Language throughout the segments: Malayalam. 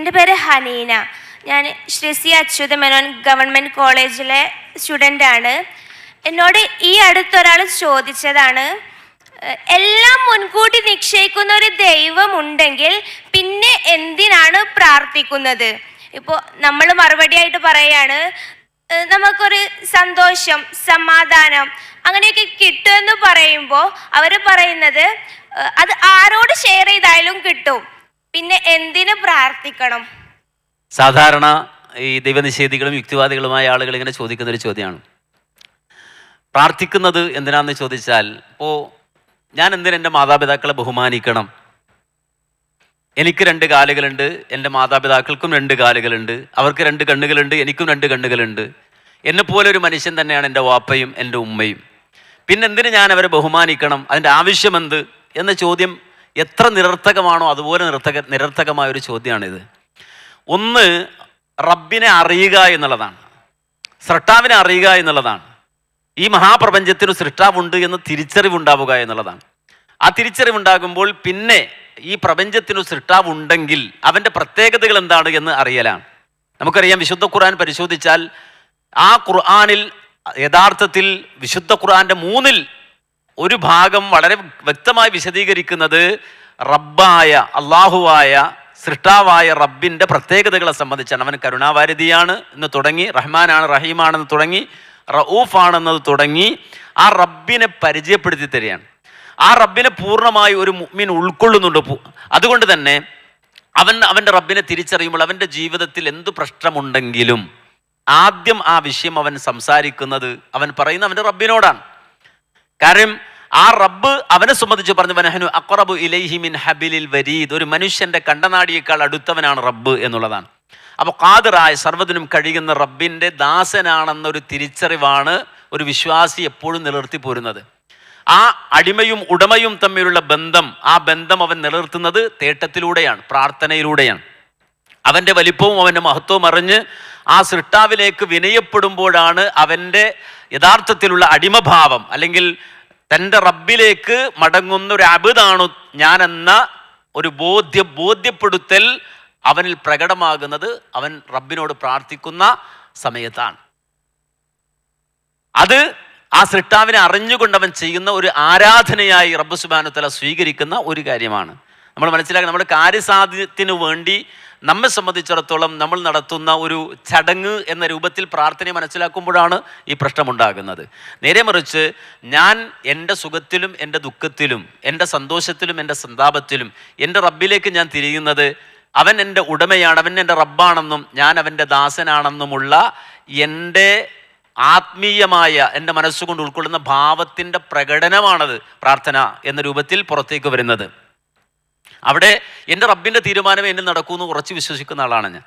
എന്റെ പേര് ഹനീന. ഞാൻ ശ്രീ സി അച്യുത മേനോൻ ഗവൺമെന്റ് കോളേജിലെ സ്റ്റുഡന്റ് ആണ് എന്നോട് ഈ അടുത്തൊരാൾ ചോദിച്ചതാണ് എല്ലാം മുൻകൂട്ടി നിശ്ചയിക്കുന്ന ഒരു ദൈവമുണ്ടെങ്കിൽ പിന്നെ എന്തിനാണ് പ്രാർത്ഥിക്കുന്നത്? ഇപ്പോൾ നമ്മൾ മറുപടിയായിട്ട് പറയാണ് "എഹ്, നമുക്കൊരു സന്തോഷം സമാധാനം അങ്ങനെയൊക്കെ കിട്ടുമെന്ന് പറയുമ്പോൾ അവർ പറയുന്നത് അത് ആരോട് ഷെയർ ചെയ്തായാലും കിട്ടും. പിന്നെ എന്തിനു പ്രാർത്ഥിക്കണം? സാധാരണ ഈ ദൈവനിഷേധികളും യുക്തിവാദികളുമായ ആളുകൾ ഇങ്ങനെ ചോദിക്കുന്ന ഒരു ചോദ്യമാണ്. പ്രാർത്ഥിക്കുന്നത് എന്തിനാന്ന് ചോദിച്ചാൽ ഇപ്പോ ഞാൻ എന്തിനാ എന്റെ മാതാപിതാക്കളെ ബഹുമാനിക്കണം? എനിക്ക് രണ്ട് കാലുകളുണ്ട് എന്റെ മാതാപിതാക്കൾക്കും രണ്ട് കാലുകളുണ്ട് അവർക്ക് രണ്ട് കണ്ണുകളുണ്ട് എനിക്കും രണ്ട് കണ്ണുകളുണ്ട്. എന്നെപ്പോലെ ഒരു മനുഷ്യൻ തന്നെയാണ് എന്റെ വാപ്പയും എന്റെ ഉമ്മയും. പിന്നെ എന്തിനു ഞാൻ അവരെ ബഹുമാനിക്കണം? അതിന്റെ ആവശ്യമെന്ത് എന്ന ചോദ്യം എത്ര നിരർത്ഥകമാണോ അതുപോലെ നിരർത്ഥക നിരർത്ഥകമായ ഒരു ചോദ്യമാണിത്. ഒന്ന് റബ്ബിനെ അറിയുക എന്നുള്ളതാണ്. സൃഷ്ടാവിനെ അറിയുക എന്നുള്ളതാണ്. ഈ മഹാപ്രപഞ്ചത്തിന് സൃഷ്ടാവുണ്ട് എന്ന് തിരിച്ചറിവുണ്ടാവുക എന്നുള്ളതാണ്. ആ തിരിച്ചറിവുണ്ടാകുമ്പോൾ പിന്നെ ഈ പ്രപഞ്ചത്തിനു സൃഷ്ടാവുണ്ടെങ്കിൽ അവന്റെ പ്രത്യേകതകൾ എന്താണ് എന്ന് അറിയലാണ്. നമുക്കറിയാം വിശുദ്ധ ഖുർആൻ പരിശോധിച്ചാൽ ആ ഖുർആനിൽ യഥാർത്ഥത്തിൽ വിശുദ്ധ ഖുർആന്റെ മൂന്നിൽ ഒരു ഭാഗം വളരെ വ്യക്തമായി വിശദീകരിക്കുന്നത് റബ്ബായ അള്ളാഹുവായ സൃഷ്ടാവായ റബ്ബിന്റെ പ്രത്യേകതകളെ സംബന്ധിച്ചാണ്. അവൻ കരുണാവാരതിയാണ് എന്ന് തുടങ്ങി റഹ്മാനാണ് റഹീമാണെന്ന് തുടങ്ങി റഊഫാണെന്നത് തുടങ്ങി ആ റബ്ബിനെ പരിചയപ്പെടുത്തി തരികയാണ്. ആ റബ്ബിനെ പൂർണമായി ഒരു മുഅ്മിൻ ഉൾക്കൊള്ളുന്നുണ്ട്. അതുകൊണ്ട് തന്നെ അവൻ അവന്റെ റബ്ബിനെ തിരിച്ചറിയുമ്പോൾ അവന്റെ ജീവിതത്തിൽ എന്ത് പ്രശ്നമുണ്ടെങ്കിലും ആദ്യം ആ വിഷയം അവൻ സംസാരിക്കുന്നത് അവൻ പറയുന്ന അവന്റെ റബ്ബിനോടാണ്. കാര്യം ആ റബ്ബ് അവനെ സംബന്ധിച്ച് പറഞ്ഞു വനഹനു അക്റബു ഇലൈഹി മിൻ ഹബിലിൽ വരീദ്. ഒരു മനുഷ്യന്റെ കണ്ടനാടിയേക്കാൾ അടുത്തവനാണ് റബ്ബ് എന്നുള്ളതാണ്. അപ്പോൾ കാതിറായ സർവതിനും കഴിയുന്ന റബ്ബിന്റെ ദാസനാണെന്നൊരു തിരിച്ചറിവാണ് ഒരു വിശ്വാസി എപ്പോഴും നിലനിർത്തി പോരുന്നത്. ആ അടിമയും ഉടമയും തമ്മിലുള്ള ബന്ധം ആ ബന്ധം അവൻ നിലനിർത്തുന്നത് തേട്ടത്തിലൂടെയാണ് പ്രാർത്ഥനയിലൂടെയാണ്. അവന്റെ വലിപ്പവും അവന്റെ മഹത്വവും അറിഞ്ഞ് ആ സൃഷ്ടാവിലേക്ക് വിനയപ്പെടുമ്പോഴാണ് അവന്റെ യഥാർത്ഥത്തിലുള്ള അടിമഭാവം അല്ലെങ്കിൽ തന്റെ റബ്ബിലേക്ക് മടങ്ങുന്ന ഒരു അബിതാണു ഞാൻ എന്ന ഒരു ബോധ്യ ബോധ്യപ്പെടുത്തൽ അവനിൽ പ്രകടമാകുന്നത് അവൻ റബ്ബിനോട് പ്രാർത്ഥിക്കുന്ന സമയത്താണ്. അത് ആ സൃഷ്ടാവിനെ അറിഞ്ഞുകൊണ്ട് അവൻ ചെയ്യുന്ന ഒരു ആരാധനയായി റബ്ബ് സുബാനുത്തല സ്വീകരിക്കുന്ന ഒരു കാര്യമാണ്. നമ്മൾ മനസ്സിലാക്കുക നമ്മുടെ കാര്യസാധ്യത്തിന് വേണ്ടി നമ്മെ സംബന്ധിച്ചിടത്തോളം നമ്മൾ നടത്തുന്ന ഒരു ചടങ്ങ് എന്ന രൂപത്തിൽ പ്രാർത്ഥനയെ മനസ്സിലാക്കുമ്പോഴാണ് ഈ പ്രശ്നമുണ്ടാകുന്നത്. നേരെ മറിച്ച് ഞാൻ എന്റെ സുഖത്തിലും എന്റെ ദുഃഖത്തിലും എന്റെ സന്തോഷത്തിലും എന്റെ സന്താപത്തിലും എന്റെ റബ്ബിലേക്ക് ഞാൻ തിരിയുന്നത് അവൻ എന്റെ ഉടമയാണ് അവൻ എന്റെ റബ്ബാണെന്നും ഞാൻ അവന്റെ ദാസനാണെന്നുമുള്ള എന്റെ ആത്മീയമായ എന്റെ മനസ്സുകൊണ്ട് ഉൾക്കൊള്ളുന്ന ഭാവത്തിന്റെ പ്രകടനമാണത് പ്രാർത്ഥന എന്ന രൂപത്തിൽ പുറത്തേക്ക് വരുന്നത്. അവിടെ എന്റെ റബ്ബിന്റെ തീരുമാനം എന്നിൽ നടക്കുമെന്ന് ഉറച്ചു വിശ്വസിക്കുന്ന ആളാണ് ഞാൻ.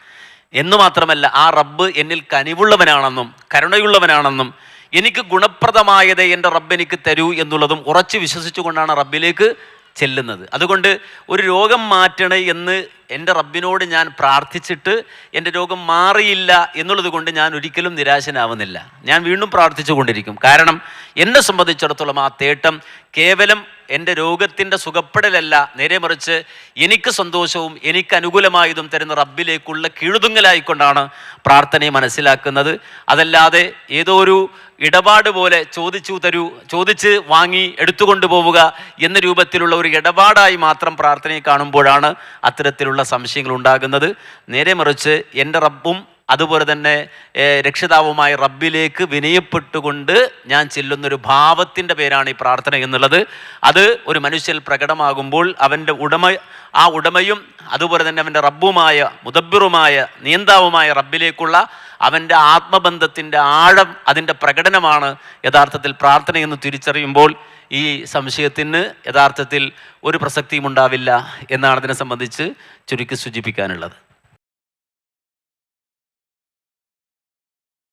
എന്ന് മാത്രമല്ല ആ റബ്ബ് എന്നിൽ കനിവുള്ളവനാണെന്നും കരുണയുള്ളവനാണെന്നും എനിക്ക് ഗുണപ്രദമായത് എന്റെ റബ്ബ് എനിക്ക് തരൂ എന്നുള്ളതും ഉറച്ചു വിശ്വസിച്ചുകൊണ്ടാണ് റബ്ബിലേക്ക് ചെല്ലുന്നത്. അതുകൊണ്ട് ഒരു രോഗം മാറ്റണേ എന്ന് എന്റെ റബ്ബിനോട് ഞാൻ പ്രാർത്ഥിച്ചിട്ട് എന്റെ രോഗം മാറിയില്ല എന്നുള്ളത് കൊണ്ട് ഞാൻ ഒരിക്കലും നിരാശനാവുന്നില്ല. ഞാൻ വീണ്ടും പ്രാർത്ഥിച്ചു കൊണ്ടിരിക്കും. കാരണം എന്നെ സംബന്ധിച്ചിടത്തോളം ആ തേട്ടം കേവലം എന്റെ രോഗത്തിന്റെ സുഖപ്പെടലല്ല. നേരെ മറിച്ച് എനിക്ക് സന്തോഷവും എനിക്ക് അനുകൂലമായതും തരുന്ന റബ്ബിലേക്കുള്ള കീഴുതുങ്ങലായിക്കൊണ്ടാണ് പ്രാർത്ഥനയെ മനസ്സിലാക്കുന്നത്. അതല്ലാതെ ഏതോ ഒരു ഇടപാട് പോലെ ചോദിച്ചു തരൂ ചോദിച്ച് വാങ്ങി എടുത്തുകൊണ്ടു പോവുക എന്ന രൂപത്തിലുള്ള ഒരു ഇടപാടായി മാത്രം പ്രാർത്ഥനയെ കാണുമ്പോഴാണ് അത്തരത്തിലുള്ള സംശയങ്ങൾ ഉണ്ടാകുന്നത്. നേരെ മറിച്ച് എന്റെ റബ്ബും അതുപോലെ തന്നെ രക്ഷിതാവുമായി റബ്ബിലേക്ക് വിനയപ്പെട്ടുകൊണ്ട് ഞാൻ ചെല്ലുന്നൊരു ഭാവത്തിന്റെ പേരാണ് ഈ പ്രാർത്ഥന എന്നുള്ളത്. അത് ഒരു മനുഷ്യൻ പ്രകടമാകുമ്പോൾ അവന്റെ ഉടമ ആ ഉടമയും അതുപോലെ തന്നെ അവന്റെ റബ്ബുമായ മുദബ്ബിറുമായ നിയന്താവുമായ റബ്ബിലേക്കുള്ള അവന്റെ ആത്മബന്ധത്തിന്റെ ആഴം അതിന്റെ പ്രകടനമാണ് യഥാർത്ഥത്തിൽ പ്രാർത്ഥന എന്ന് തിരിച്ചറിയുമ്പോൾ ഈ സംശയത്തിന് യഥാർത്ഥത്തിൽ ഒരു പ്രസക്തിയും ഉണ്ടാവില്ല എന്നാണ് അതിനെ സംബന്ധിച്ച് ചുരുക്കി സൂചിപ്പിക്കാനുള്ളത്.